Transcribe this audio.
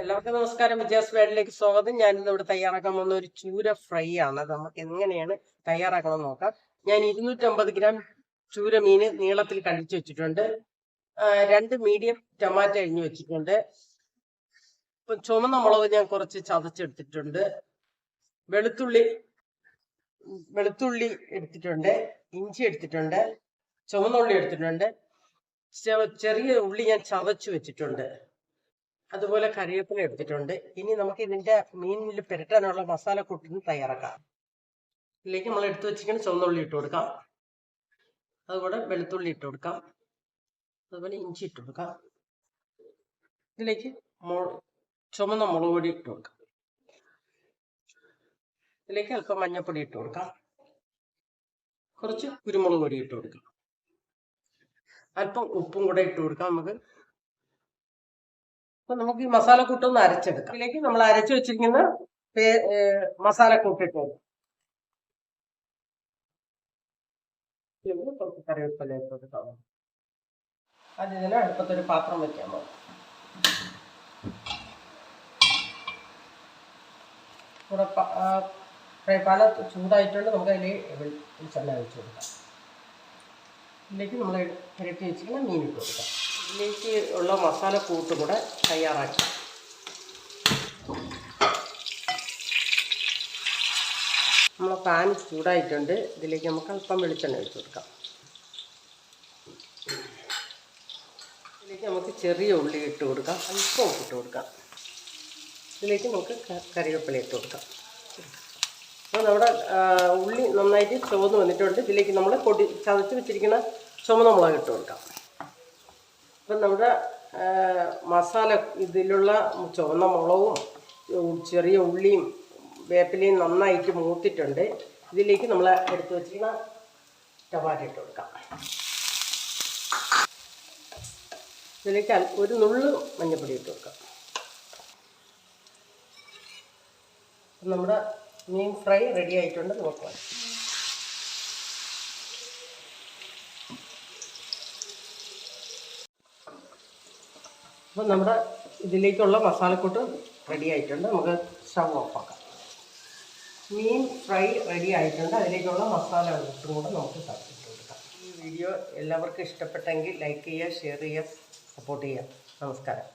എല്ലാവർക്കും നമസ്കാരം. വിജയാസ് വേഡിലേക്ക് സ്വാഗതം. ഞാൻ ഇന്ന് ഇവിടെ തയ്യാറാക്കാൻ പോകുന്ന ഒരു ചൂര ഫ്രൈ ആണ്. അത് നമുക്ക് എങ്ങനെയാണ് തയ്യാറാക്കണം നോക്കാം. ഞാൻ ഇരുന്നൂറ്റമ്പത് ഗ്രാം ചൂര മീന് നീളത്തിൽ കണ്ടിച്ചു വെച്ചിട്ടുണ്ട്. രണ്ട് മീഡിയം ടൊമാറ്റോ അരിഞ്ഞു വെച്ചിട്ടുണ്ട്. ഇപ്പം ചുമന്ന മുളക് ഞാൻ കുറച്ച് ചതച്ചെടുത്തിട്ടുണ്ട്. വെളുത്തുള്ളി വെളുത്തുള്ളി എടുത്തിട്ടുണ്ട്. ഇഞ്ചി എടുത്തിട്ടുണ്ട്. ചുമന്നുള്ളി എടുത്തിട്ടുണ്ട്. ചെറിയ ഉള്ളി ഞാൻ ചതച്ചു വെച്ചിട്ടുണ്ട്. അതുപോലെ കറിവേപ്പില എടുത്തിട്ടുണ്ട്. ഇനി നമുക്ക് ഇതിന്റെ മീനിൽ പുരട്ടാനുള്ള മസാല കൂട്ടിന് തയ്യാറാക്കാം. ഇതിലേക്ക് നമ്മൾ എടുത്തു വെച്ചിരിക്കുന്ന ചുവന്നുള്ളി ഇട്ട് കൊടുക്കാം. അതുപോലെ വെളുത്തുള്ളി ഇട്ട് കൊടുക്കാം. അതുപോലെ ഇഞ്ചി ഇട്ട് കൊടുക്കാം. ഇതിലേക്ക് ചുമന്ന മുളക് പൊടി ഇട്ട് കൊടുക്കാം. ഇതിലേക്ക് അല്പം മഞ്ഞൾപ്പൊടി ഇട്ട് കൊടുക്കാം. കുറച്ച് കുരുമുളക് പൊടി ഇട്ട് കൊടുക്കാം. അല്പം ഉപ്പും കൂടെ ഇട്ട് കൊടുക്കാം നമുക്ക്. അപ്പൊ നമുക്ക് ഈ മസാല കൂട്ടൊന്ന് അരച്ചെടുക്കാം. ഇതിലേക്ക് നമ്മൾ അരച്ചു വെച്ചിരിക്കുന്ന പേ- മസാല കൂട്ടിട്ട് കൊടുക്കാം. ഇതിലേക്ക് കുറച്ച് കറിവേപ്പില കൊടുക്കാം. അടുപ്പത്തൊരു പാത്രം വെക്കാൻ പോകും പാന ചൂടായിട്ടുണ്ട്. നമുക്ക് അതിൽ വെളിച്ചെണ്ണ ഒഴിച്ച് കൊടുക്കാം. ഇതിലേക്ക് നമ്മൾ ഇരട്ടി വെച്ചിരിക്കുന്ന മീൻ ഇട്ട് കൊടുക്കാം. ഇതിലേക്ക് ഉള്ള മസാല കൂട്ട് കൂടെ തയ്യാറാക്കി. നമ്മൾ പാൻ ചൂടായിട്ടുണ്ട്. ഇതിലേക്ക് നമുക്ക് അല്പം വെളിച്ചെണ്ണ ഒഴിച്ചു കൊടുക്കാം. ഇതിലേക്ക് നമുക്ക് ചെറിയ ഉള്ളി ഇട്ട് കൊടുക്കാം. അല്പം ഇട്ട് കൊടുക്കാം. ഇതിലേക്ക് നമുക്ക് കറിവേപ്പില ഇട്ട് കൊടുക്കാം. അപ്പോൾ നമ്മുടെ ഉള്ളി നന്നായിട്ട് ചുവന്ന് വന്നിട്ടുണ്ട്. ഇതിലേക്ക് നമ്മൾ പൊടി ചതച്ച് വെച്ചിരിക്കുന്ന ചുമന്ന മുളക് ഇട്ട് കൊടുക്കാം. അപ്പം നമ്മുടെ മസാല ഇതിലുള്ള ചുവന്ന മുളകും ചെറിയ ഉള്ളിയും വേപ്പിലയും നന്നായിട്ട് മൂത്തിട്ടുണ്ട്. ഇതിലേക്ക് നമ്മൾ എടുത്ത് വെച്ചിരുന്ന ടൊമാറ്റോ ഇട്ട് കൊടുക്കാം. ഇതിലേക്ക് ഒരു നുള്ളു മഞ്ഞപ്പൊടി ഇട്ട് കൊടുക്കാം. നമ്മുടെ മീൻ ഫ്രൈ റെഡി ആയിട്ടുണ്ട്. നോക്കാം. അപ്പം നമ്മുടെ ഇതിലേക്കുള്ള മസാലക്കൂട്ട് റെഡി ആയിട്ടുണ്ട്. നമുക്ക് സ്റ്റവ് ഓഫാക്കാം മീൻ ഫ്രൈ റെഡി ആയിട്ടുണ്ട്. അതിലേക്കുള്ള മസാല കൂട്ടും കൂടെ നമുക്ക് തട്ടിട്ട് കൊടുക്കാം ഈ വീഡിയോ എല്ലാവർക്കും ഇഷ്ടപ്പെട്ടെങ്കിൽ ലൈക്ക് ചെയ്യുക ഷെയർ ചെയ്യുക സപ്പോർട്ട് ചെയ്യുക. നമസ്കാരം.